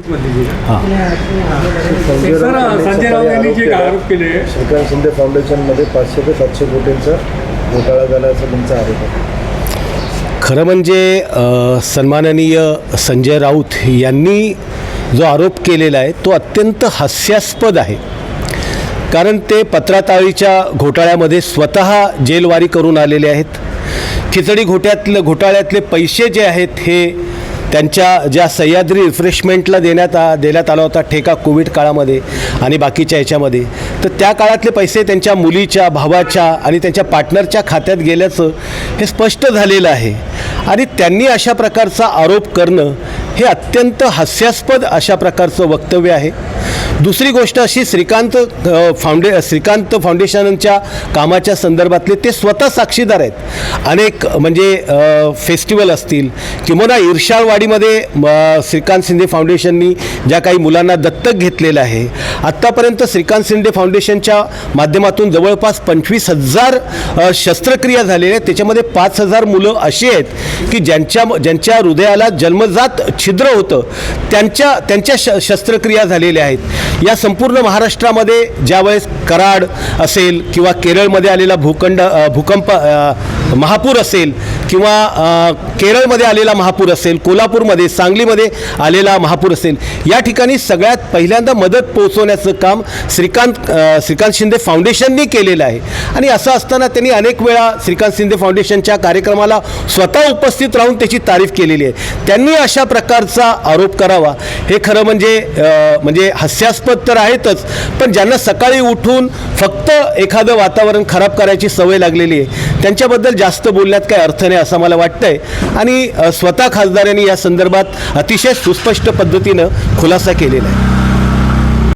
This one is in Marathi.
हां. सर संजय राऊत यांनी जे आरोप केले. श्रीकांत शिंदे फाउंडेशनमध्ये पाचशे ते सातशे कोटींचा घोटाळा झाल्याचा तुमचा आरोप आहे. खरं म्हणजे अ, सन्माननीय संजय राऊत यांनी जो आरोप केलेला आहे तो अत्यंत हास्यास्पद आहे. कारण ते पत्राताळीच्या घोटाळ्यामध्ये स्वतः जेलवारी करून आलेले आहेत. खिचडी घोट्यातलं घोटाळ्यातले पैसे जे आहेत हे त्यांच्या ज्या सह्याद्री रिफ्रेशमेंटला देण्यात आ देण्यात आला होता ठेका कोविड काळामध्ये आणि बाकीच्या याच्यामध्ये तर त्या काळातले पैसे त्यांच्या मुलीच्या भावाच्या आणि त्यांच्या पार्टनरच्या खात्यात गेल्याचं हे स्पष्ट झालेलं आहे. आणि त्यांनी अशा प्रकारचा आरोप करणं हे अत्यंत हास्यास्पद अशा प्रकारचं वक्तव्य आहे. दुसरी गोष्ट अशी श्रीकांत फाउंडे श्रीकांत फाउंडेशनच्या कामाच्या संदर्भातले ते स्वतः साक्षीदार आहेत. अनेक म्हणजे फेस्टिवल असतील किंवा ईर्षाळवाडीमध्ये श्रीकांत शिंदे फाउंडेशननी ज्या काही मुलांना दत्तक घेतलेलं आहे आत्तापर्यंत श्रीकांत शिंदे फाउंडेशनच्या माध्यमातून जवळपास पंचवीस हजार शस्त्रक्रिया झालेल्या आहेत. त्याच्यामध्ये पाच हजार मुलं अशी आहेत की ज्यांच्या ज्यांच्या हृदयाला जन्मजात छिद्र होतं त्यांच्या त्यांच्या श शस्त्रक्रिया झालेल्या आहेत. या संपूर्ण महाराष्ट्रामध्ये ज्यावेळेस कराड असेल किंवा केरळमध्ये आलेला भूखंड भूकंप महापूर असेल किंवा केरळमध्ये आलेला महापूर असेल कोल्हापूरमध्ये सांगलीमध्ये आलेला महापूर असेल या ठिकाणी सगळ्यात पहिल्यांदा मदत पोहोचवण्याचं काम श्रीकांत श्रीकांत शिंदे फाउंडेशननी केलेलं आहे. आणि असं असताना त्यांनी अनेक वेळा श्रीकांत शिंदे फाउंडेशनच्या कार्यक्रमाला स्वतः उपस्थित राहून त्याची तारीफ केलेली आहे. त्यांनी अशा प्रकारचा आरोप करावा. हे खरं म्हणजे म्हणजे हास्यास्पद तर आहेतच पण ज्यांना सकाळी उठून फक्त एखादं वातावरण खराब करायची सवय लागलेली आहे त्यांच्याबद्दल जास्त बोलण्यात काही अर्थ नाही असं मला वाटतंय. आणि स्वतः खासदारांनी या संदर्भात अतिशय सुस्पष्ट पद्धतीनं खुलासा केलेला आहे.